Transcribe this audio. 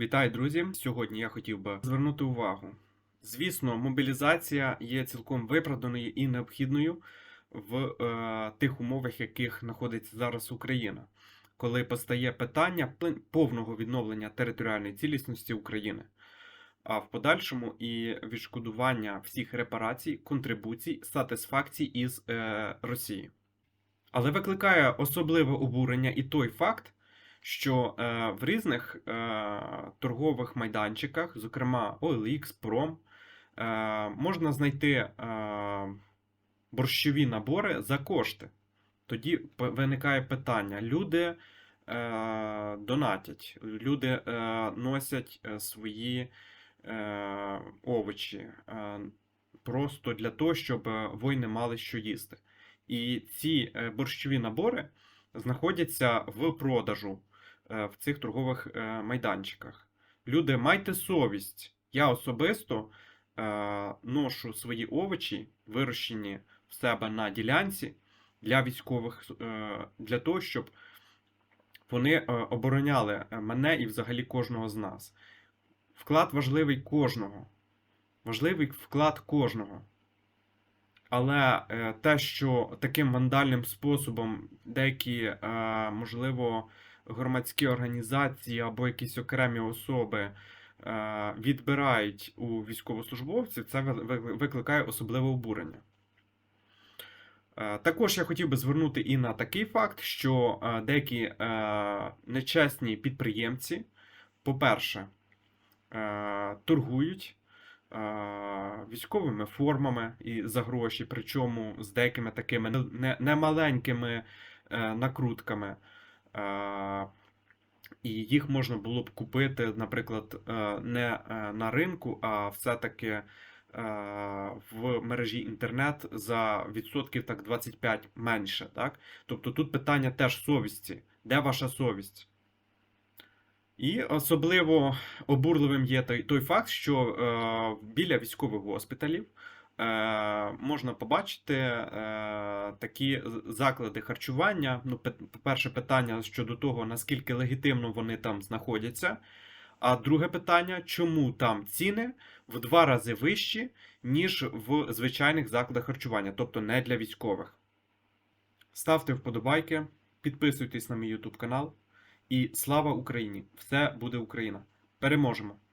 Вітаю, друзі! Сьогодні я хотів би звернути увагу. Звісно, мобілізація є цілком виправданою і необхідною в е, тих умовах, яких знаходиться зараз Україна, коли постає питання повного відновлення територіальної цілісності України, а в подальшому і відшкодування всіх репарацій, контрибуцій, сатисфакцій із е, Росії. Але викликає особливе обурення і той факт, що е, в різних е, торгових майданчиках, зокрема OLX, Prom, е, можна знайти борщові набори за кошти. Тоді виникає питання: люди донатять, люди носять свої овочі просто для того, щоб воїни мали що їсти. І ці борщові набори знаходяться в продажу в цих торгових е, майданчиках. Люди, майте совість. Я особисто е, ношу свої овочі, вирощені в себе на ділянці для військових, е, для того, щоб вони е, обороняли мене і взагалі кожного з нас. Вклад важливий кожного. Важливий вклад кожного. Але е, те, що таким вандальним способом деякі, е, можливо, громадські організації або якісь окремі особи е, відбирають у військовослужбовців, це ви- ви- викликає особливе обурення. Е, Також я хотів би звернути і на такий факт, що е, деякі нечесні підприємці, по-перше, торгують військовими формами і за гроші, причому з деякими такими не- не- немаленькими накрутками. І їх можна було б купити, наприклад, е, не е, на ринку, а все-таки е, в мережі інтернет за відсотків так 25 менше. Так? Тобто тут питання теж совісті. Де ваша совість? І особливо обурливим є той, факт, що біля військових госпіталів можна побачити е, такі заклади харчування. Ну, по-перше, питання щодо того, наскільки легітимно вони там знаходяться. А друге питання, чому там ціни в два рази вищі, ніж в звичайних закладах харчування, тобто не для військових. Ставте вподобайки, підписуйтесь на мій YouTube канал. І слава Україні! Все буде Україна! Переможемо!